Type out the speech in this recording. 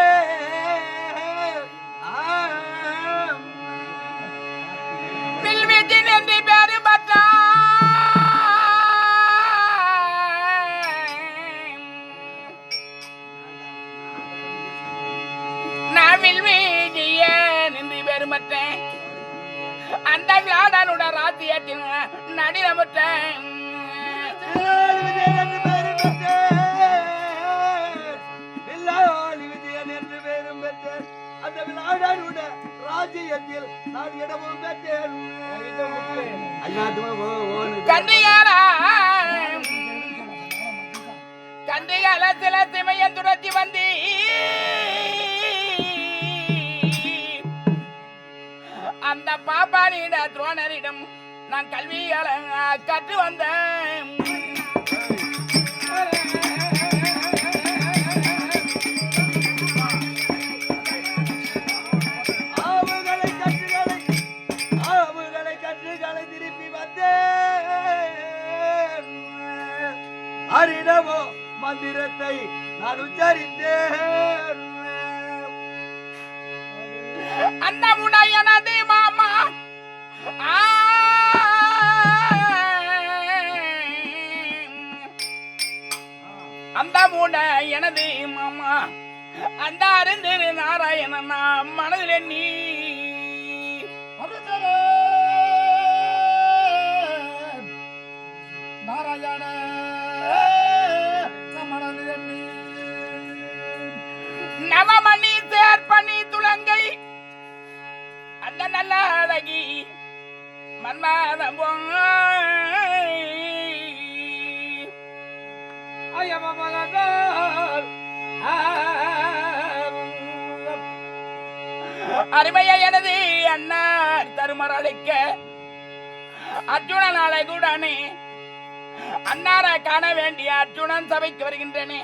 மாயனே ஆம். வில்வீட்டில் என்று பேரு நான் வில்வீட்டிய நின்று பேரு மற்றேன் அந்த விளாடனுட ராஜ்யத்தில் நான் இடமும் பெற்றேன். கன்றியாரா சில சிமைய துரத்தி வந்து. அந்த பாப்பானிட துரோணரிடம் நான் கல்வியால கற்று வந்தேன். அரிடமோ மந்திரத்தை நான் உச்சரித்தேன். அந்த உடையனது மாமா. அந்த மூட எனது மாமா. அந்த அருந்திரு நாராயணன் நான் மனதில் எண்ணி. நாராயண. நவமணி சேர்ப்பணி துலங்கை அந்த நல்ல அழகி மன்மத அருமைய எனது அண்ணார் தருமரளிக்க அர்ஜுனன் அழகுடனே அன்னாரை காண வேண்டிய அர்ஜுனன் சபைக்கு வருகின்றனே.